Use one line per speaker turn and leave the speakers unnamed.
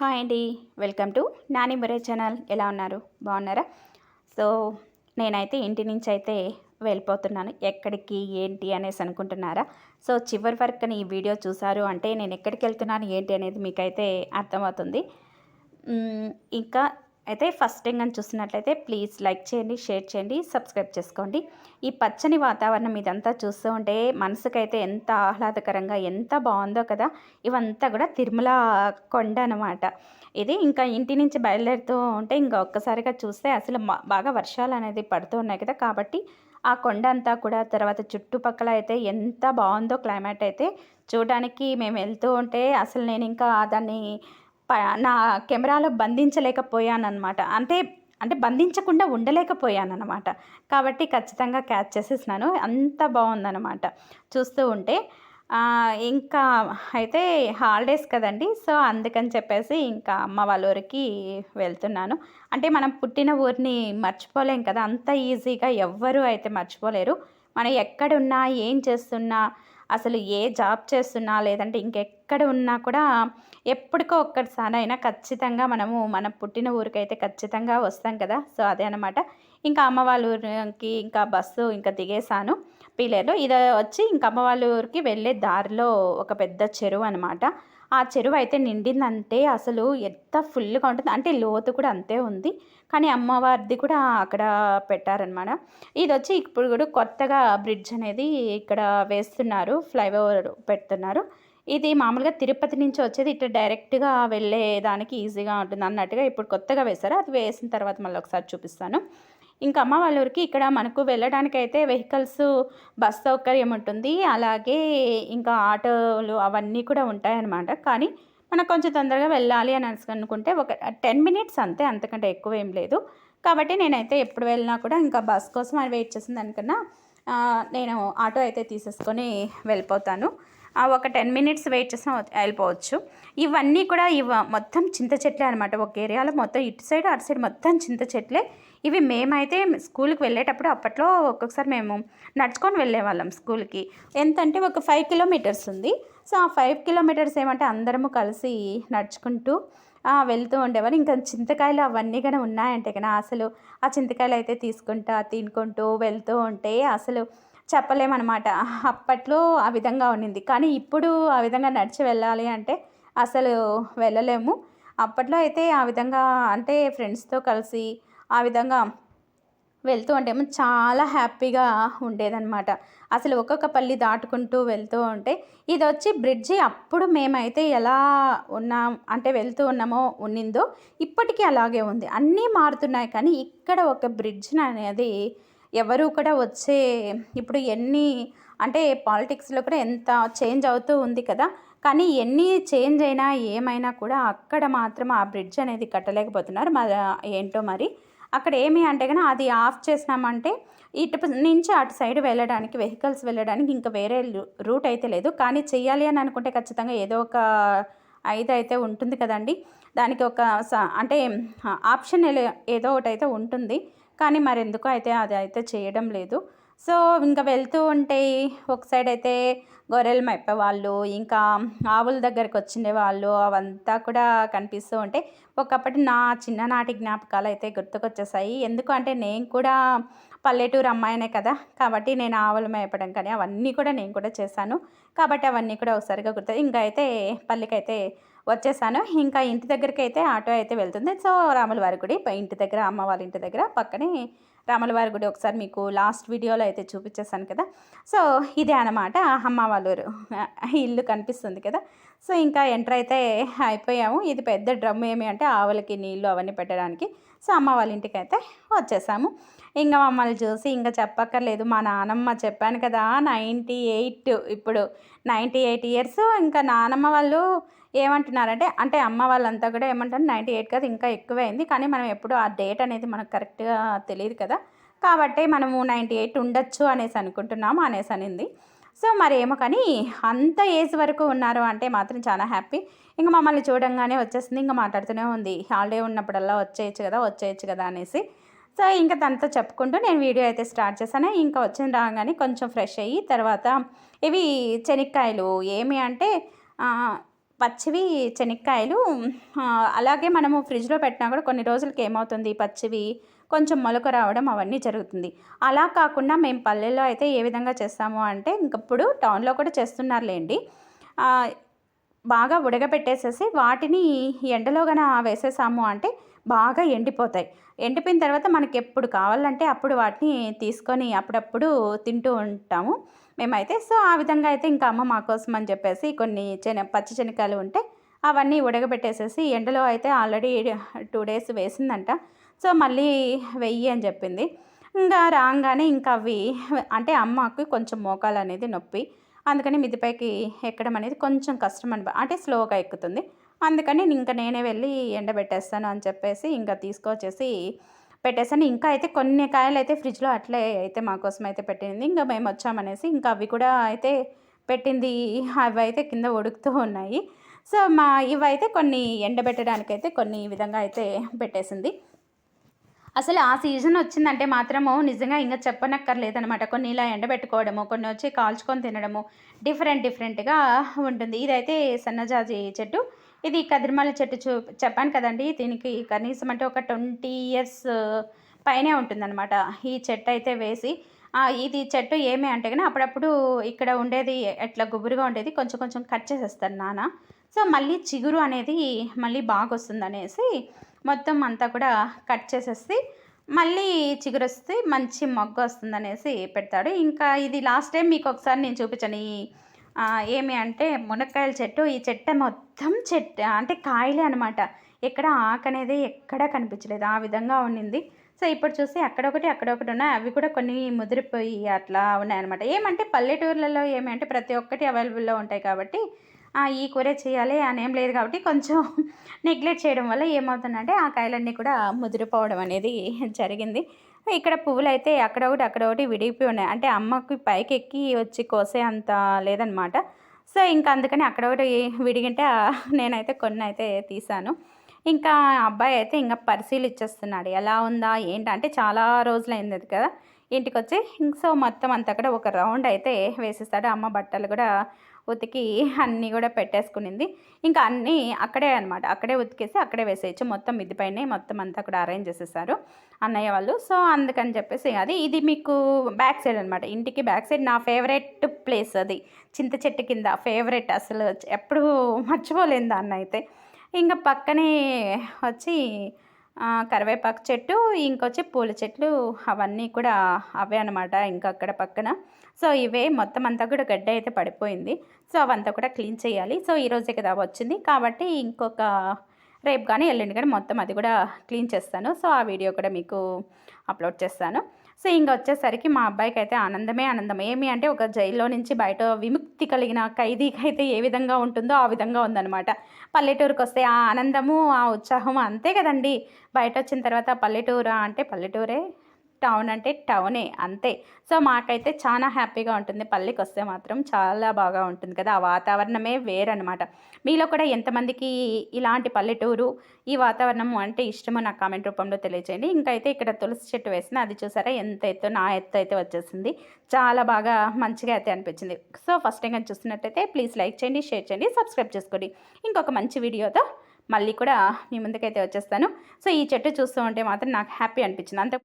Hi అండి. Welcome to Nani Mure channel. ఎలా ఉన్నారు? బాగున్నారా? సో నేనైతే ఇంటి నుంచి అయితే వెళ్ళిపోతున్నాను. ఎక్కడికి ఏంటి అనేసి అనుకుంటున్నారా? సో చివరి వరకు ఈ వీడియో చూసారు అంటే నేను ఎక్కడికి వెళ్తున్నాను ఏంటి అనేది మీకైతే అర్థమవుతుంది. ఇంకా అయితే ఫస్ట్ టైం కానీ చూసినట్లయితే ప్లీజ్ లైక్ చేయండి షేర్ చేయండి సబ్స్క్రైబ్ చేసుకోండి. ఈ పచ్చని వాతావరణం ఇదంతా చూస్తూ ఉంటే మనసుకైతే ఎంత ఆహ్లాదకరంగా ఎంత బాగుందో కదా. ఇవంతా కూడా తిరుమల కొండ అనమాట ఇది ఇంకా ఇంటి నుంచి బయలుదేరుతూ ఉంటే ఇంకా ఒక్కసారిగా చూస్తే అసలు బాగా వర్షాలు అనేది పడుతూ ఉన్నాయి కదా. కాబట్టి ఆ కొండ అంతా కూడా తర్వాత చుట్టుపక్కల అయితే ఎంత బాగుందో క్లైమేట్ అయితే చూడడానికి మేము వెళ్తూ ఉంటే అసలు నేను ఇంకా దాన్ని నా కెమెరాలో బంధించలేకపోయాను అనమాట అంటే అంటే బంధించకుండా ఉండలేకపోయాను అనమాట కాబట్టి ఖచ్చితంగా క్యాచ్ చేసేసినాను. అంత బాగుందనమాట చూస్తూ ఉంటే ఇంకా అయితే హాలిడేస్ కదండి. సో అందుకని చెప్పేసి ఇంకా అమ్మ వాళ్ళ ఊరికి వెళ్తున్నాను. అంటే మనం పుట్టిన ఊరిని మర్చిపోలేం కదా. అంత ఈజీగా ఎవ్వరూ అయితే మర్చిపోలేరు. మనం ఎక్కడున్నా ఏం చేస్తున్నా అసలు ఏ జాబ్ చేస్తున్నా లేదంటే ఇంకెక్కడ ఉన్నా కూడా ఎప్పటికో ఒక్కసారైనా అయినా ఖచ్చితంగా మనము మన పుట్టిన ఊరికైతే ఖచ్చితంగా వస్తాం కదా. సో అదే అనమాట ఇంకా అమ్మ వాళ్ళ ఊరికి ఇంకా బస్సు ఇంకా దిగేసాను పీలేరు ఇది వచ్చి ఇంకా అమ్మ వాళ్ళ ఊరికి వెళ్ళే దారిలో ఒక పెద్ద చెరువు అనమాట ఆ చెరువు అయితే నిండిందంటే అసలు ఎంత ఫుల్గా ఉంటుంది. అంటే లోతు కూడా అంతే ఉంది. కానీ అమ్మవారిది కూడా అక్కడ పెట్టారనమాట. ఇది వచ్చి ఇప్పుడు కూడా కొత్తగా బ్రిడ్జ్ అనేది ఇక్కడ వేస్తున్నారు. ఫ్లైఓవర్ పెడుతున్నారు. ఇది మామూలుగా తిరుపతి నుంచి వచ్చేది ఇట్లా డైరెక్ట్గా వెళ్ళేదానికి ఈజీగా ఉంటుంది అన్నట్టుగా ఇప్పుడు కొత్తగా వేశారు. అది వేసిన తర్వాత మళ్ళీ ఒకసారి చూపిస్తాను. ఇంకా అమ్మ వాళ్ళ ఊరికి ఇక్కడ మనకు వెళ్ళడానికి అయితే వెహికల్స్ బస్ సౌకర్యం ఉంటుంది. అలాగే ఇంకా ఆటోలు అవన్నీ కూడా ఉంటాయన్నమాట. కానీ మనకు కొంచెం తొందరగా వెళ్ళాలి అని అనుకుంటే ఒక టెన్ మినిట్స్ అంతే అంతకంటే ఎక్కువ ఏం లేదు. కాబట్టి నేనైతే ఎప్పుడు వెళ్ళినా కూడా ఇంకా బస్ కోసం అని వెయిట్ చేసిన దానికన్నా నేను ఆటో అయితే తీసేసుకొని వెళ్ళిపోతాను. ఒక టెన్ మినిట్స్ వెయిట్ చేసినా వెళ్ళిపోవచ్చు. ఇవన్నీ కూడా ఇవ మొత్తం చింత చెట్లే అనమాట ఒక ఏరియాలో మొత్తం ఇటు సైడ్ అటు సైడ్ మొత్తం చింత చెట్లే. ఇవి మేమైతే స్కూల్కి వెళ్ళేటప్పుడు అప్పట్లో ఒక్కొక్కసారి మేము నడుచుకొని వెళ్ళేవాళ్ళం స్కూల్కి. ఎంతంటే ఒక ఫైవ్ కిలోమీటర్స్ ఉంది. సో ఆ ఫైవ్ కిలోమీటర్స్ ఏమంటే అందరము కలిసి నడుచుకుంటూ వెళ్తూ ఉండేవారు ఇంకా చింతకాయలు అవన్నీ కానీ ఉన్నాయంటే కదా అసలు ఆ చింతకాయలు అయితే తీసుకుంటా తినుకుంటూ వెళ్తూ ఉంటే అసలు చెప్పలేమన్నమాట. అప్పట్లో ఆ విధంగా ఉండింది. కానీ ఇప్పుడు ఆ విధంగా నడిచి వెళ్ళాలి అంటే అసలు వెళ్ళలేము. అప్పట్లో అయితే ఆ విధంగా అంటే ఫ్రెండ్స్తో కలిసి ఆ విధంగా వెళ్తూ ఉంటేమో చాలా హ్యాపీగా ఉండేదన్నమాట. అసలు ఒక్కొక్క పల్లి దాటుకుంటూ వెళ్తూ ఉంటే ఇది వచ్చి బ్రిడ్జి అప్పుడు మేమైతే ఎలా ఉన్నాం అంటే వెళ్తూ ఉన్నామో ఉన్నిందో ఇప్పటికీ అలాగే ఉంది. అన్నీ మారుతున్నాయి. కానీ ఇక్కడ ఒక బ్రిడ్జ్ అనేది ఎవరు కూడా వచ్చే ఇప్పుడు ఎన్ని అంటే పాలిటిక్స్లో కూడా ఎంత చేంజ్ అవుతూ ఉంది కదా. కానీ ఎన్ని చేంజ్ అయినా ఏమైనా కూడా అక్కడ మాత్రం ఆ బ్రిడ్జ్ అనేది కట్టలేకపోతున్నారు. మరి ఏంటో మరి. అక్కడ ఏమి అంటే కానీ అది ఆఫ్ చేసినామంటే ఇటు నుంచి అటు సైడ్ వెళ్ళడానికి వెహికల్స్ వెళ్ళడానికి ఇంకా వేరే రూట్ అయితే లేదు. కానీ చేయాలి అని అనుకుంటే ఖచ్చితంగా ఏదో ఒక ఐదు అయితే ఉంటుంది కదండి. దానికి ఒక స- అంటే ఆప్షన్ ఏదో ఒకటి అయితే ఉంటుంది. కానీ మరెందుకో అయితే అది అయితే చేయడం లేదు. సో ఇంకా వెళ్తూ ఉంటే ఒక సైడ్ అయితే గొర్రెలు మెప్పే వాళ్ళు ఇంకా ఆవుల దగ్గరకు వచ్చిండే వాళ్ళు అవంతా కూడా కనిపిస్తూ ఉంటే ఒకప్పటి నా చిన్ననాటి జ్ఞాపకాలు అయితే గుర్తుకొచ్చేసాయి. ఎందుకు అంటే నేను కూడా పల్లెటూరు అమ్మాయినే కదా కాబట్టి నేను ఆవులు మేపడం కానీ అవన్నీ కూడా నేను కూడా చేశాను. కాబట్టి అవన్నీ కూడా ఒకసారిగా గుర్తు ఇంకా అయితే పల్లెకైతే వచ్చేసాను. ఇంకా ఇంటి దగ్గరికి అయితే ఆటో అయితే వెళ్తుంది. సో రాములవారి గుడి ఇంటి దగ్గర అమ్మ వాళ్ళ ఇంటి దగ్గర పక్కనే రాములవారి గుడి ఒకసారి మీకు లాస్ట్ వీడియోలో అయితే చూపించేశాను కదా. సో ఇదే అనమాట అమ్మ వాళ్ళ ఊరు. ఇల్లు కనిపిస్తుంది కదా. సో ఇంకా ఎంటర్ అయితే అయిపోయాము. ఇది పెద్ద డ్రమ్ ఏమి అంటే ఆవులకి నీళ్ళు అవన్నీ పెట్టడానికి. సో అమ్మ వాళ్ళ ఇంటికి అయితే వచ్చేసాము. ఇంకా మమ్మల్ని చూసి ఇంకా చెప్పక్కర్లేదు. మా నానమ్మ చెప్పాను కదా నైంటీ ఎయిట్ ఇప్పుడు. నైంటీ ఎయిట్ ఇయర్స్ ఇంకా నానమ్మ వాళ్ళు ఏమంటున్నారంటే అంటే అమ్మ వాళ్ళంతా కూడా ఏమంటారు నైంటీ ఎయిట్ కదా ఇంకా ఎక్కువైంది. కానీ మనం ఎప్పుడు ఆ డేట్ అనేది మనకు కరెక్ట్గా తెలియదు కదా. కాబట్టి మనము నైంటీ ఎయిట్ ఉండొచ్చు అనేసి అనుకుంటున్నాము అనేసి అనింది. సో మరి ఏమో కానీ అంత ఏజ్ వరకు ఉన్నారు అంటే మాత్రం చాలా హ్యాపీ. ఇంకా మమ్మల్ని చూడంగానే వచ్చేసింది ఇంకా మాట్లాడుతూనే ఉంది. హాలిడే ఉన్నప్పుడల్లా వచ్చేయచ్చు కదా వచ్చేయచ్చు కదా అనేసి. సో ఇంకా తనతో చెప్పుకుంటూ నేను వీడియో అయితే స్టార్ట్ చేశాను. ఇంకా వచ్చిన రాగానే కొంచెం ఫ్రెష్ అయ్యి తర్వాత ఇవి శనక్కాయలు ఏమి అంటే పచ్చివి శనక్కాయలు అలాగే మనము ఫ్రిడ్జ్లో పెట్టినా కూడా కొన్ని రోజులకి ఏమవుతుంది? పచ్చివి కొంచెం మొలక రావడం అవన్నీ జరుగుతుంది. అలా కాకుండా మేము పల్లెల్లో అయితే ఏ విధంగా చేస్తాము అంటే ఇంకప్పుడు టౌన్లో కూడా చేస్తున్నారులేండి. బాగా ఉడకబెట్టేసేసి వాటిని ఎండలో గన వేసేసాము అంటే బాగా ఎండిపోతాయి. ఎండిపోయిన తర్వాత మనకి ఎప్పుడు కావాలంటే అప్పుడు వాటిని తీసుకొని అప్పుడప్పుడు తింటూ ఉంటాము. మేమైతే సో ఆ విధంగా అయితే ఇంకా అమ్మ మా కోసం అని చెప్పేసి కొన్ని శన పచ్చి శనగకాయలు ఉంటే అవన్నీ ఉడకబెట్టేసేసి ఎండలో అయితే ఆల్రెడీ టూ డేస్ వేసిందంట. సో మళ్ళీ వెయ్యి అని చెప్పింది. ఇంకా రాగానే ఇంకా అవి అంటే అమ్మకి కొంచెం మోకాలు అనేది నొప్పి. అందుకని మిద్దిపైకి ఎక్కడం అనేది కొంచెం కష్టం అని అంటే స్లోగా ఎక్కుతుంది. అందుకని ఇంకా నేనే వెళ్ళి ఎండబెట్టేస్తాను అని చెప్పేసి ఇంకా తీసుకొచ్చేసి పెట్టేసాను ఇంకా అయితే కొన్ని కాయలు అయితే ఫ్రిడ్జ్లో అట్లే అయితే మా కోసం అయితే పెట్టింది. ఇంకా మేము వచ్చామనేసి ఇంకా అవి కూడా అయితే పెట్టింది. అవి అయితే కింద ఉడుకుతూ ఉన్నాయి. సో మా ఇవైతే కొన్ని ఎండబెట్టడానికి అయితే కొన్ని ఈ విధంగా అయితే పెట్టేసింది. అసలు ఆ సీజన్ వచ్చిందంటే మాత్రము నిజంగా ఇంకా చెప్పనక్కర్లేదనమాట కొన్ని ఇలా ఎండబెట్టుకోవడము కొన్ని వచ్చి కాల్చుకొని తినడము డిఫరెంట్ డిఫరెంట్గా ఉంటుంది. ఇదైతే సన్నజాజి చెట్టు. ఇది కదిరిమల్ల చెట్టు చూ చెప్పాను కదండి దీనికి కనీసం అంటే ఒక ట్వంటీ ఇయర్స్ పైనే ఉంటుందన్నమాట ఈ చెట్టు అయితే వేసి. ఇది చెట్టు ఏమి అంటే కానీ అప్పుడప్పుడు ఇక్కడ ఉండేది ఎట్లా గుబురుగా ఉండేది కొంచెం కొంచెం కట్ చేసేస్తాను నాన్న. సో మళ్ళీ చిగురు అనేది మళ్ళీ బాగా వస్తుంది అనేసి మొత్తం అంతా కూడా కట్ చేసేసి మళ్ళీ చిగురు వస్తే మంచి మొగ్గ వస్తుంది అనేసి పెడతాడు. ఇంకా ఇది లాస్ట్ టైం మీకు ఒకసారి నేను చూపించాను ఈ ఏమి అంటే మునక్కాయల చెట్టు ఈ చెట్టు మొత్తం చెట్టు అంటే కాయలే అనమాట ఎక్కడ ఆకు అనేది ఎక్కడా కనిపించలేదు. ఆ విధంగా ఉండింది సో ఇప్పుడు చూసి అక్కడొకటి అక్కడొకటి ఉన్నాయి. అవి కూడా కొన్ని ముదిరిపోయి అట్లా ఉన్నాయన్నమాట ఏమంటే పల్లెటూర్లలో ఏమి అంటే ప్రతి ఒక్కటి అవైలబుల్లో ఉంటాయి కాబట్టి ఈ కూర చేయాలి అని ఏం లేదు కాబట్టి కొంచెం నెగ్లెక్ట్ చేయడం వల్ల ఏమవుతుందంటే ఆ కాయలన్నీ కూడా ముదిరిపోవడం అనేది జరిగింది. ఇక్కడ పువ్వులు అయితే అక్కడ ఒకటి అక్కడ ఒకటి విడిగిపోయి ఉన్నాయి. అంటే అమ్మకి పైకి ఎక్కి వచ్చి కోసే అంత లేదనమాట. సో ఇంకా అందుకని అక్కడ ఒకటి విడిగింటే నేనైతే కొన్ని అయితే తీసాను ఇంకా అబ్బాయి అయితే ఇంకా పరిశీలిచ్చేస్తున్నాడు. ఎలా ఉందా ఏంటంటే చాలా రోజులైంది అది కదా. ఇంటికి వచ్చి ఇంక సో మొత్తం అంతా కూడా ఒక రౌండ్ అయితే వేసేస్తాడు. అమ్మ బట్టలు కూడా ఉతికి అన్నీ కూడా పెట్టేసుకునింది. ఇంకా అన్నీ అక్కడే అనమాట అక్కడే ఉతికేసి అక్కడే వేసేయచ్చు. మొత్తం మిద్దిపైనే మొత్తం అంతా కూడా అరేంజ్ చేసేసారు అన్నయ్య వాళ్ళు. సో అందుకని చెప్పేసి అది. ఇది మీకు బ్యాక్ సైడ్ అనమాట ఇంటికి బ్యాక్ సైడ్ నా ఫేవరెట్ ప్లేస్ అది. చింత చెట్టు కింద ఫేవరెట్ అసలు. ఎప్పుడు మర్చిపోలేదు దాన్ని అయితే. ఇంకా పక్కనే వచ్చి కరివేపాకు చెట్టు ఇంకొచ్చి పూల చెట్లు అవన్నీ కూడా అవే అనమాట ఇంకా అక్కడ పక్కన. సో ఇవే మొత్తం అంతా కూడా గడ్డ అయితే పడిపోయింది. సో అవంతా కూడా క్లీన్ చేయాలి. సో ఈరోజే కదా వచ్చింది. కాబట్టి ఇంకొక రేపు కానీ ఎల్లుండి కానీ మొత్తం అది కూడా క్లీన్ చేస్తాను. సో ఆ వీడియో కూడా మీకు అప్లోడ్ చేస్తాను. సో ఇంకా వచ్చేసరికి మా అబ్బాయికి అయితే ఆనందమే ఆనందం. ఏమి అంటే ఒక జైల్లో నుంచి బయట విముక్తి కలిగిన ఖైదీకి అయితే ఏ విధంగా ఉంటుందో ఆ విధంగా ఉందన్నమాట. పల్లెటూరుకి వస్తే ఆ ఆనందము ఆ ఉత్సాహం అంతే కదండి. బయట వచ్చిన తర్వాత పల్లెటూరా అంటే పల్లెటూరే టౌన్ అంటే టౌనే అంతే. సో మాకైతే చాలా హ్యాపీగా ఉంటుంది. పల్లెకి వస్తే మాత్రం చాలా బాగా ఉంటుంది కదా. ఆ వాతావరణమే వేరనమాట మీలో కూడా ఎంతమందికి ఇలాంటి పల్లెటూరు ఈ వాతావరణం అంటే ఇష్టమో నాకు కామెంట్ రూపంలో తెలియజేయండి ఇంకైతే అయితే ఇక్కడ తులసి చెట్టు వేసిన అది చూసారా? ఎంత ఎత్తు నా ఎత్తు అయితే వచ్చేసింది. చాలా బాగా మంచిగా అయితే అనిపించింది. సో ఫస్ట్ టైం చూస్తున్నట్టయితే ప్లీజ్ లైక్ చేయండి షేర్ చేయండి సబ్స్క్రైబ్ చేసుకోండి. ఇంకొక మంచి వీడియోతో మళ్ళీ కూడా మీ ముందుకైతే వచ్చేస్తాను. సో ఈ చెట్టు చూస్తూ ఉంటే మాత్రం నాకు హ్యాపీ అనిపించింది. అంత